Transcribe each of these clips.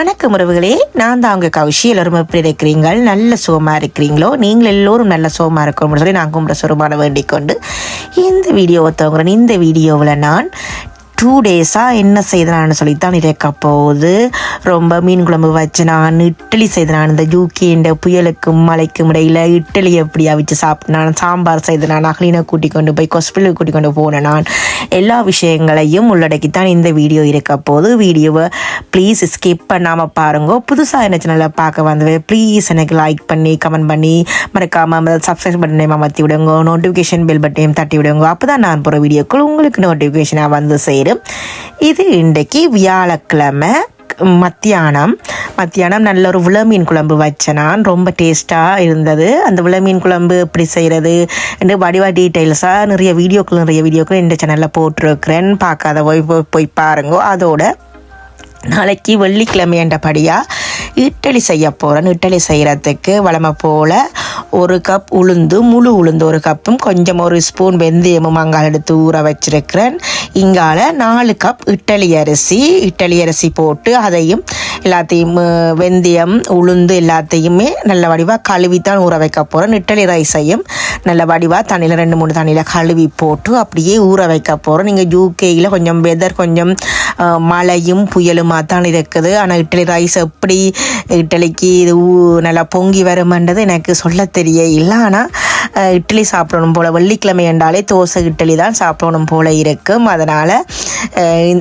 வணக்கம் உறவுகளே. நான் தான் அவங்க கௌஷி. எல்லோரும் எப்படி இருக்கிறீங்கள்? நல்ல சுகமாக இருக்கிறீங்களோ? நீங்கள் எல்லோரும் நல்ல சுகமாக இருக்கணும்னு சொல்லி நான் கும்பிட சுரமான வேண்டிக் கொண்டு இந்த வீடியோவை துவங்குறேன். இந்த வீடியோவில் நான் டூ டேஸாக என்ன செய்தனான்னு சொல்லித்தான் இருக்க போகுது ரொம்ப மீன் குழம்பு வச்சு நான் இட்லி செய்தனான் இந்த யூகே புயலுக்கும் மலைக்கும் இடையில் இட்லி எப்படி அவிச்சு சாப்பிட்டேன் சாம்பார் செய்தனான் அகலினை கூட்டி கொண்டு போய் கொஸ்பிலுக்கு கூட்டி கொண்டு போனேன் நான். எல்லா விஷயங்களையும் உள்ளடக்கித்தான் இந்த வீடியோ இருக்க போது. வீடியோவை ப்ளீஸ் ஸ்கிப் பண்ணாமல் பாருங்க. புதுசாக என்ன சேனலில் பார்க்க வந்தவே ப்ளீஸ் எனக்கு லைக் பண்ணி கமெண்ட் பண்ணி மறக்காமல் சப்ஸ்கிரைப் பட்டனையும் அமர்த்தி விடுங்க. நோட்டிஃபிகேஷன் பெல் பட்டனையும் தட்டி விடுங்க. அப்போ தான் நான் போகிற வீடியோக்கள் உங்களுக்கு நோட்டிஃபிகேஷனாக வந்து சேரும். இது இன்றைக்கு வியாழக்கிழமை மத்தியானம். மத்தியானம் நல்ல ஒரு விளமீன் குழம்பு வச்சேன் நான் ரொம்ப டேஸ்ட்டாக இருந்தது. அந்த விளமீன் குழம்பு எப்படி செய்கிறது என்று வடிவா டீட்டெயில்ஸாக நிறைய வீடியோக்கள் நிறைய வீடியோக்கள் இந்த சேனலில் போட்டிருக்கிறேன். பார்க்காத போய் போய் போய் பாருங்க. அதோட நாளைக்கு வெள்ளிக்கிழமை என்றபடியாக இட்லி செய்ய போகிறேன் இட்டலி செய்கிறதுக்கு வளமை போல் ஒரு கப் உளுந்து முழு உளுந்து ஒரு கப்பும் கொஞ்சம் ஒரு ஸ்பூன் வெந்தயமும் அங்கால் எடுத்து ஊற வச்சிருக்கிறேன். இங்கால நாலு கப் இட்டலி அரிசி இட்டலி அரிசி போட்டு அதையும் எல்லாத்தையும் வெந்தயம் உளுந்து எல்லாத்தையுமே நல்ல வடிவாக கழுவி தான் ஊற வைக்க போகிறோம் இட்லி ரைஸையும் நல்ல வடிவாக தண்ணியில் ரெண்டு மூணு தண்ணியில் கழுவி போட்டு அப்படியே ஊற வைக்க போகிறோம் நீங்கள் யூகேயில் கொஞ்சம் வெதர் கொஞ்சம் மழையும் புயலுமாக தான் இருக்குது. ஆனால் இட்லி ரைஸ் எப்படி இட்லிக்கு இது ஊ- நல்லா பொங்கி வருமன்றது எனக்கு சொல்ல தெரிய இல்லை ஆனால் இட்லி சாப்பிடணும் போல் வெள்ளிக்கிழமை என்றாலே தோசை இட்லி தான் சாப்பிடணும் போல் இருக்கும். அதனால்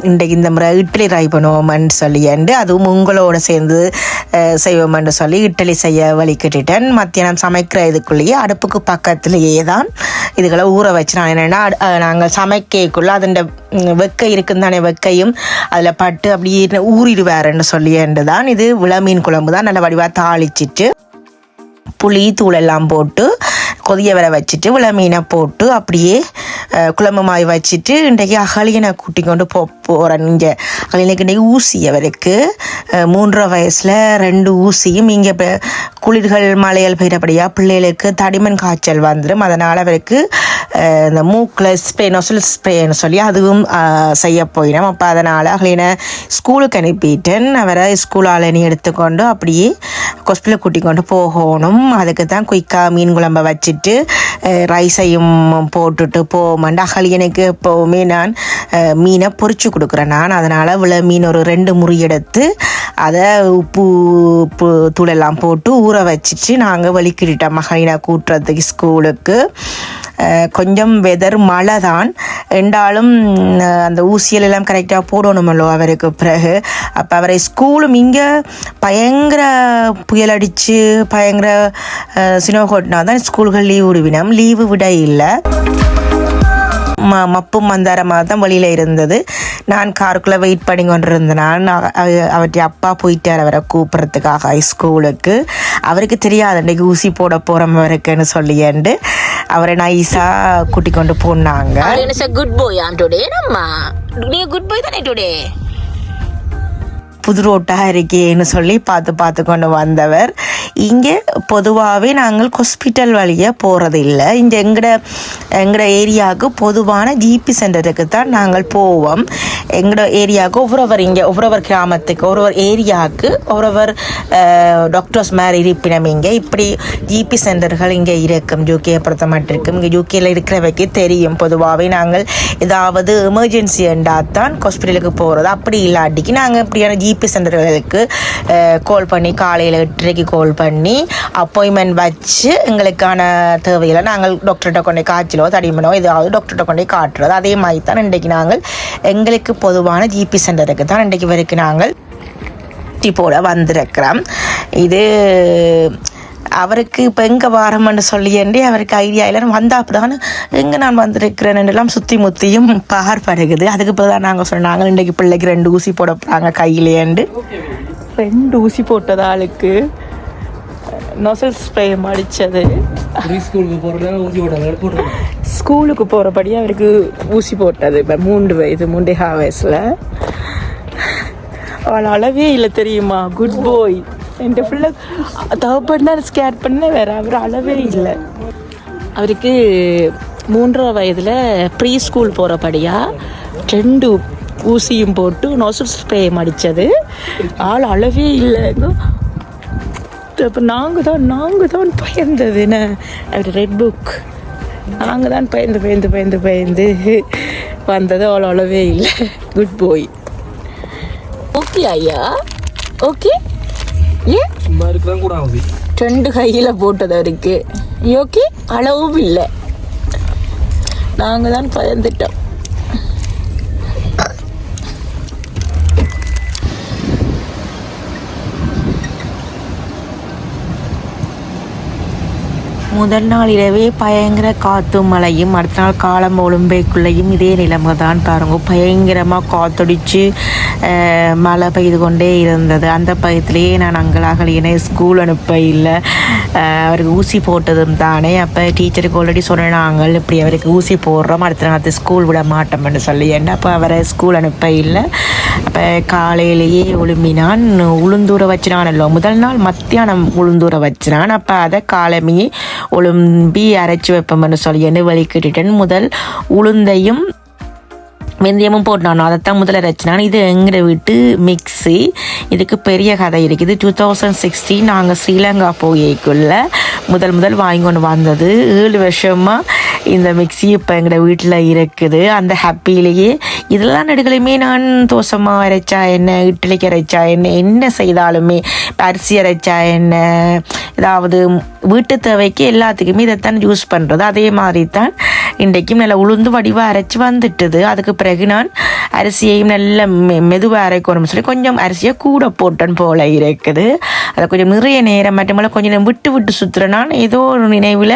இன்றைக்கு இந்த முறை இட்லி ரை பண்ணுவோம்னு சொல்லி என்று அதுவும் உங்களோட சேர்ந்து செய்வோம் என்று சொல்லி இட்லி செய்ய வழிகிட்டுட்டேன் மத்தியானம் சமைக்கிற இதுக்குள்ளேயே அடுப்புக்கு பக்கத்துலேயே தான் இதுகளை ஊற வச்சு நான் என்னென்னா நாங்கள் சமைக்கக்குள்ளே அதோட வெக்கை இருக்குன்னு தானே வெக்கையும் அதில் பட்டு அப்படியே ஊறிடுவாருன்னு சொல்லியேண்டு தான் இது விளமீன் குழம்பு தான் நல்ல வடிவாக தாளிச்சிட்டு புளி தூள் எல்லாம் போட்டு கொதிய வர வச்சுட்டு விளமீனை போட்டு அப்படியே அஹ், குழம்பு மாய் வச்சுட்டு இன்றைக்கு அகலியனை கூட்டி கொண்டு போ போகிறேன் இங்கே அகலியனுக்கு இன்றைக்கி ஊசி அவருக்கு. மூன்றரை வயசில் ரெண்டு ஊசியும் இங்கே இப்போ குளிர்கள் மலையல் பெய்கிறபடியாக பிள்ளைகளுக்கு தடிமன் காய்ச்சல் வந்துடும் அதனால் அவருக்கு இந்த மூக்கில் ஸ்ப்ரே நொசல் ஸ்ப்ரேன்னு சொல்லி அதுவும் செய்ய போயிடும் அப்போ அதனால் அகலியனை ஸ்கூலுக்கு அனுப்பிட்டேன் அவரை ஸ்கூல் ஆளனி எடுத்துக்கொண்டு அப்படியே கொஸ்பில் கூட்டி கொண்டு போகணும் அதுக்கு தான் குயிக்காக மீன் குழம்ப வச்சுட்டு ரைஸையும் போட்டுட்டு போமாண்டு அகலியனுக்கு எப்போவுமே நான் மீனை பொறிச்சு கொடுக்குறேன் நான் அதனால் இவ்வளோ மீன் ஒரு ரெண்டு முறி எடுத்து அதை உப்பு உப்பு தூளெல்லாம் போட்டு ஊற வச்சுட்டு நாங்கள் வலிக்கிட்டோம் மகளினை கூட்டுறதுக்கு ஸ்கூலுக்கு கொஞ்சம் வெதர் மழை தான் என்றாலும் அந்த ஊசியல் எல்லாம் கரெக்டாக போடணுமல்லோ அவருக்கு பிறகு. அப்போ அவரை ஸ்கூலும் இங்கே பயங்கர புயல் அடித்து பயங்கர சினோ கொட்டினா தான் ஸ்கூல்கள் லீவு விடுவினோம். லீவு விட இல்லை. ம மப்பும் மந்தாரமாக தான் வழியில் இருந்தது. நான் காருக்குள்ளே வெயிட் பண்ணி கொண்டு இருந்தேன் அவற்றை அப்பா போயிட்டார் அவரை கூப்பிட்றதுக்காக ஸ்கூலுக்கு அவருக்கு தெரியாது அன்றைக்கு ஊசி போட போகிறோம் அவருக்குன்னு சொல்லியாண்டு அவரை நைஸாக கூட்டி கொண்டு போனாங்க good boy am today namma. Ni good boy tane today. புது ரோட்டாக இருக்கேன்னு சொல்லி பார்த்து பார்த்து கொண்டு வந்தவர் இங்கே பொதுவாகவே நாங்கள் ஹாஸ்பிட்டல் வழியாக போகிறது இல்லை இங்கே எங்கட எங்களோட ஏரியாவுக்கு பொதுவான ஜிபி சென்டருக்கு தான் நாங்கள் போவோம். எங்களோட ஏரியாவுக்கு ஒவ்வொருவர் இங்கே ஒவ்வொருவர் கிராமத்துக்கு ஒவ்வொரு ஏரியாவுக்கு ஒவ்வொருவர் டாக்டர்ஸ் மாதிரி இருப்பினம் இங்கே இப்படி ஜிபி சென்டர்கள் இங்கே இருக்கும் யூகே பொறுத்த மட்டும் இருக்கும் இங்கே யூகேல இருக்கிறவைக்கு தெரியும். பொதுவாகவே நாங்கள் ஏதாவது எமர்ஜென்சி என்றால் தான் ஹாஸ்பிட்டலுக்கு போகிறது அப்படி இல்லாட்டிக்கு நாங்கள் இப்படியான ஜிபி சென்டர்களுக்கு கால் பண்ணி காலையில் எட்டரைக்கு கால் பண்ணி பண்ணி அப்பாயின்மெண்ட் வச்சு எங்களுக்கான தேவைகளை நாங்கள் டாக்டர்கிட்ட கொண்டு காய்ச்சலோ தடிமனோ ஏதாவது டாக்டர்கிட்ட கொண்டு காட்டுறது. அதே மாதிரி தான் இன்றைக்கு நாங்கள் எங்களுக்கு பொதுவான ஜிபி சென்டருக்கு தான் இன்றைக்கு வரைக்கும் நாங்கள் போட வந்திருக்கிறோம். இது அவருக்கு இப்போ எங்கே வாரம்னு சொல்லியண்டி அவருக்கு ஐடியா இல்லை வந்தாப்பு அப்படிதான் எங்கே நான் வந்திருக்கிறேன் எல்லாம் சுற்றி முத்தியும் பார்ப்படுகுது அதுக்கு இப்போ தான் நாங்கள் சொன்னாங்க இன்றைக்கு பிள்ளைக்கு ரெண்டு ஊசி போட போகிறாங்க கையிலேண்டு ரெண்டு ஊசி போட்டதாளுக்கு. நொசல் ஸ்ப்ரே அடித்தது ஸ்கூலுக்கு போகிறதுல ஊசி போட்டாங்க ஸ்கூலுக்கு போகிறபடி அவருக்கு ஊசி போட்டது. இப்போ மூன்று வயது மூன்றே வயசில். அவள் அளவே இல்லை தெரியுமா? குட் பாய் என் பிள்ளை தவப்பண்ணா ஸ்கேர் பண்ண வேற அவர் அளவே இல்லை. அவருக்கு மூன்றரை வயதில் ப்ரீ ஸ்கூல் போகிறபடியாக ரெண்டு ஊசியும் போட்டு நொசல் ஸ்ப்ரே அடித்தது ஆள் அளவே இல்லைங்க அப்போ நாங்கள் தான் நாங்கள் தான் பயந்தது என்ன அப்படி ரெட் புக் நாங்கள் தான் பயந்து பயந்து பயந்து பயந்து வந்தது அவ்வளோ அளவே இல்லை. குட் பாய் ஓகே ஐயா. ஓகே ஏன்? ரெண்டு கையில் போட்டது அவருக்கு ஓகே அளவும் இல்லை. நாங்கள் தான் பயந்துட்டோம். முதல் நாள் இரவே பயங்கர காற்றும் மழையும் அடுத்த நாள் காலம் ஒழும்பைக்குள்ளேயும் இதே நிலைமை தான் பாருங்க பயங்கரமாக காத்தடிச்சு மழை பெய்து கொண்டே இருந்தது. அந்த பயத்திலேயே நான் அங்கலாகலியனை ஸ்கூல் அனுப்ப இல்லை. அவருக்கு ஊசி போட்டதும் தானே. அப்போ டீச்சருக்கு ஆல்ரெடி சொன்னாங்க இப்படி அவருக்கு ஊசி போடுறோம். அடுத்த நாள் ஸ்கூல் விட மாட்டோம்னு சொல்லி. என்ன அப்போ அவரை ஸ்கூல் அனுப்ப இல்லை. அப்போ காலையிலேயே உளும்பினான் உளுந்தூர வச்சினானല്ലോ முதல் நாள் மத்தியானம் உளுந்தூர வச்சினான். அப்போ அதை காலமையே உளும்பி அரைச்சி வைப்போம்னு சொல்லி. என்ன வலிக்கிட்டுட்டேன் முதல் உளுந்தையும் வெந்தயமும் போட்டானோ அதைத்தான் முதல்ல ரச்சினான் இது எங்கிற வீட்டு மிக்ஸி இதுக்கு பெரிய கதை இருக்குது டூ தௌசண்ட் சிக்ஸ்டீன் நாங்கள் ஸ்ரீலங்கா போய்க்குள்ள முதல் முதல் வாங்கி கொண்டு வந்தது. ஏழு வருஷமாக இந்த மிக்ஸி இப்போ எங்களோட வீட்டில் இருக்குது. அந்த ஹாப்பியிலேயே இதெல்லாம் நெடுகளையுமே நான் தோசமாக அரைச்சா என்ன இட்லிக்கு அரைச்சா என்ன என்ன செய்தாலுமே அரிசி அரைச்சா என்ன ஏதாவது வீட்டு தேவைக்கு எல்லாத்துக்குமே இதைத்தான் யூஸ் பண்ணுறது அதே மாதிரி தான் இன்றைக்கும் நல்லா உளுந்து வடிவாக அரைச்சி வந்துட்டுது. அதுக்கு பிறகு நான் அரிசியையும் நல்ல மெ மெதுவாக அரைக்கணும்னு சொல்லி கொஞ்சம் அரிசியை கூட போட்டன் போல இருக்குது. அதை கொஞ்சம் நிறைய நேரம் மட்டுமல்ல கொஞ்சம் நேரம் விட்டு விட்டு சுற்றுறேன் நான் ஏதோ ஒரு நினைவில்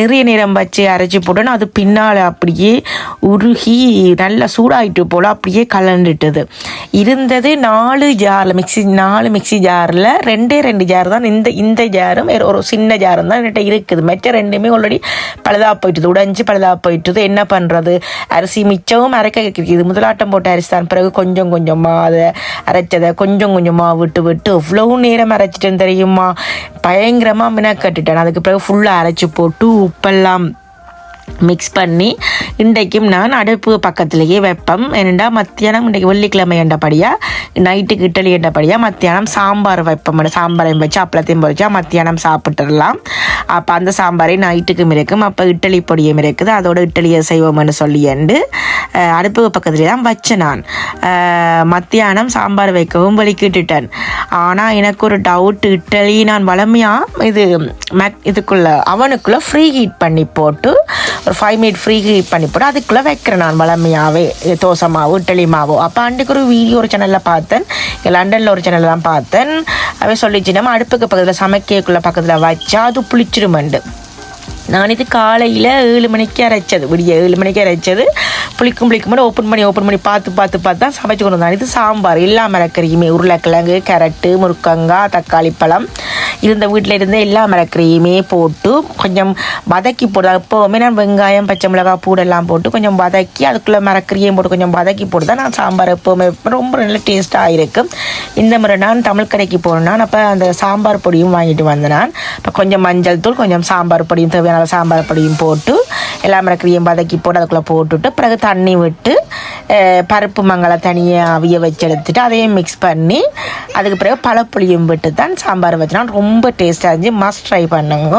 நிறைய நேரம் வச்சு அரைச்சி போட்டேன். அது பின்னால் அப்படியே உருகி நல்லா சூடாயிட்டு போல் அப்படியே கலண்டுட்டுது இருந்தது நாலு ஜாரில் மிக்ஸி நாலு மிக்ஸி ஜாரில் ரெண்டே ரெண்டு ஜார் தான். இந்த இந்த ஜாரும் ஒரு சின்ன ஜாரும் தான். என்கிட்ட இருக்குது. மற்ற ரெண்டுமே ஆல்ரெடி பழுதாக போயிட்டுது. உடைஞ்சு பழுதாக போயிட்டுது. என்ன பண்ணுறது அரிசி மிச்சமும் அரைக்க இருக்குது முதலாட்டம் போட்ட அரிசி தான். பிறகு கொஞ்சம் கொஞ்சமாக அதை அரைச்சதை கொஞ்சம் கொஞ்சமாக விட்டு விட்டு எவ்வளோ நேரம் அரைச்சிட்டேன்னு தெரியுமா? பயங்கரமாக மினக்கட்டுட்டேன். அதுக்கு பிறகு ஃபுல்லாக அரைச்சி போட்டு உப்பெல்லாம் மிக்ஸ் பண்ணி இன்றைக்கும் நான் அடுப்பு பக்கத்திலேயே வைப்பேன் என்னடா மத்தியானம் இன்றைக்கு வெள்ளிக்கிழமை என்றபடியாக நைட்டுக்கு இட்டலி என்றபடியாக மத்தியானம் சாம்பார் வைப்போம். சாம்பாரையும் வச்சு அப்பளத்தையும் பொறிச்சா மத்தியானம் சாப்பிட்டுடலாம். அப்போ அந்த சாம்பாரை நைட்டுக்கும் இருக்கும் அப்போ இட்லி பொடியும் இருக்குது. அதோட இட்டலியை செய்வோம்னு சொல்லியண்டு அஹ், அடுப்பு பக்கத்துலேயே தான் வச்சேன் நான். மத்தியானம் சாம்பார் வைக்கவும் வலிக்கிட்டுட்டேன் ஆனால் எனக்கு ஒரு டவுட் இட்டலி நான் வளமையாக இது மேக் இதுக்குள்ளே அவனுக்குள்ளே ஃப்ரீ ஹீட் பண்ணி போட்டு ஒரு ஃபைவ் மினிட் ஃப்ரீ பண்ணி போட்டு அதுக்குள்ளே வைக்கிறேன் நான் வளமையாகவே தோசை மாவு இட்லி மாவு. அப்போ அன்றைக்கு ஒரு வீடியோ ஒரு சேனலில் பார்த்தேன். இங்கே லண்டனில் ஒரு சேனலில் தான் பார்த்தேன். அவன் சொல்லிச்சு நம்ம அடுப்புக்கு பக்கத்தில் சமைக்கக்குள்ளே பக்கத்தில் வச்சா அது புளிச்சிருமண்டு. நான் இது காலையில் ஏழு மணிக்கு அரைச்சது. விடிய ஏழு மணிக்கு அரைச்சது. புளிக்கும் புளிக்கும் போது ஓப்பன் பண்ணி ஓப்பன் பண்ணி பார்த்து பார்த்து பார்த்து தான் சமைச்சு கொண்டு வந்தேன். இது சாம்பார் எல்லா இருக்கிறீமே உருளைக்கிழங்கு கேரட்டு முருக்கங்காய் தக்காளி பழம். இருந்த வீட்டில் இருந்தே எல்லா மரக்கறியுமே போட்டு கொஞ்சம் வதக்கி போடுதான் எப்போவுமே நான் வெங்காயம் பச்சை மிளகாய் பூடெல்லாம் போட்டு கொஞ்சம் வதக்கி அதுக்குள்ளே மரக்கறியையும் போட்டு கொஞ்சம் வதக்கி போட்டு தான் நான் சாம்பார் எப்போவுமே ரொம்ப நல்ல டேஸ்ட்டாக இருக்கும் இந்த முறை நான் தமிழ் கடைக்கு போனேன். அப்போ அந்த சாம்பார் பொடியும் வாங்கிட்டு வந்தேன். நான் இப்போ கொஞ்சம் மஞ்சள் தூள் கொஞ்சம் சாம்பார் பொடியும் தேவையான சாம்பார் பொடியும் போட்டு எல்லா மரக்கறியும் வதக்கி போட்டு அதுக்குள்ளே போட்டுட்டு பிறகு தண்ணி விட்டு பருப்பு மங்களை தனியாக அவிய வச்செடுத்துட்டு அதையும் மிக்ஸ் பண்ணி அதுக்கு பிறகு பழப்புளியும் விட்டு தான் சாம்பார் வச்சுனா ரொம்ப டேஸ்ட்டாக இருந்துச்சு மஸ்ட் ட்ரை பண்ணுங்க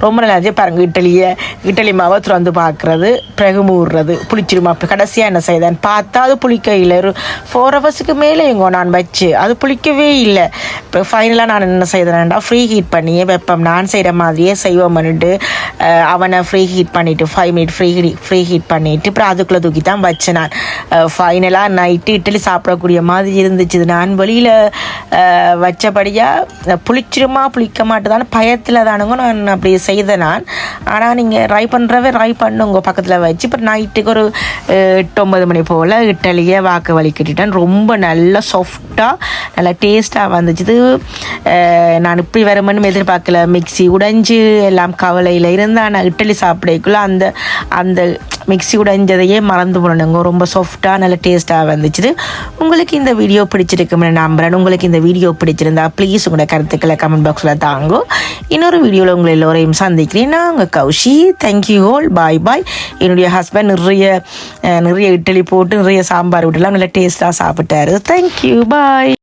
ரொம்ப நல்லா இருந்துச்சு பாருங்கள் இட்லியை இட்லி மாவை திறந்து பார்க்குறது பிறகு மூடுறது புளிச்சிருமா இப்போ கடைசியாக என்ன செய்தேன் பார்த்தா அது புளிக்கையில் ஒரு ஃபோர் ஹவர்ஸுக்கு மேலே எங்கோ நான் வச்சு அது புளிக்கவே இல்லை இப்போ ஃபைனலாக நான் என்ன செய்தேன்டா ஃப்ரீ ஹீட் பண்ணியே வைப்பேன் நான் செய்கிற மாதிரியே செய்வோம் பண்ணிட்டு அவனை ஃப்ரீ ஹீட் பண்ணிவிட்டு five minute preheat preheat பண்ணிவிட்டு அப்புறம் அதுக்குள்ளே தூக்கி தான் வச்சேன் நான் ஃபைனலாக நைட்டு இட்லி சாப்பிடக்கூடிய மாதிரி இருந்துச்சு. இது நான் வெளியில் வச்சபடியாக புளிச்சிருமா புளிக்க மாட்டுதான்னு பயத்தில் தானுங்க நான் அப்படி செய்தேன் நான். ஆனால் நீங்கள் ட்ரை பண்ணுறவே ட்ரை பண்ணுங்க பக்கத்தில் வச்சு. இப்போ நைட்டுக்கு ஒரு எட்டு ஒன்பது மணி போல் இட்லியை வாக்கு வலிக்கிட்டுட்டேன் ரொம்ப நல்லா சாஃப்டாக நல்லா டேஸ்ட்டாக வந்துச்சு. நான் இப்படி வரமன்னு எதிர்பார்க்கல. மிக்ஸி உடைஞ்சு எல்லாம் கவலையில் இருந்தால் நான் இட்லி சாப்பிடக்குள்ள அந்த அந்த மிக்ஸி உடைஞ்சதையே மறந்து போனணுங்க ரொம்ப சாஃப்டாக நல்ல டேஸ்ட்டாக வந்துச்சு உங்களுக்கு இந்த வீடியோ பிடிச்சிருக்கும்னு நம்புகிறேன் உங்களுக்கு இந்த வீடியோ பிடிச்சிருந்தா ப்ளீஸ் உங்களோட கருத்துக்களை கமெண்ட் பாக்ஸில் தாங்கோ. இன்னொரு வீடியோவில் உங்களை எல்லோரையும் சந்திக்கிறேன். நான் உங்கள் Kaushi thank you whole bye bye என்னுடைய ஹஸ்பண்ட் நிறைய நிறைய இட்லி போட்டு நிறைய சாம்பார் விட்டுலாம் நல்ல டேஸ்ட்டாக சாப்பிட்டாரு. Thank you bye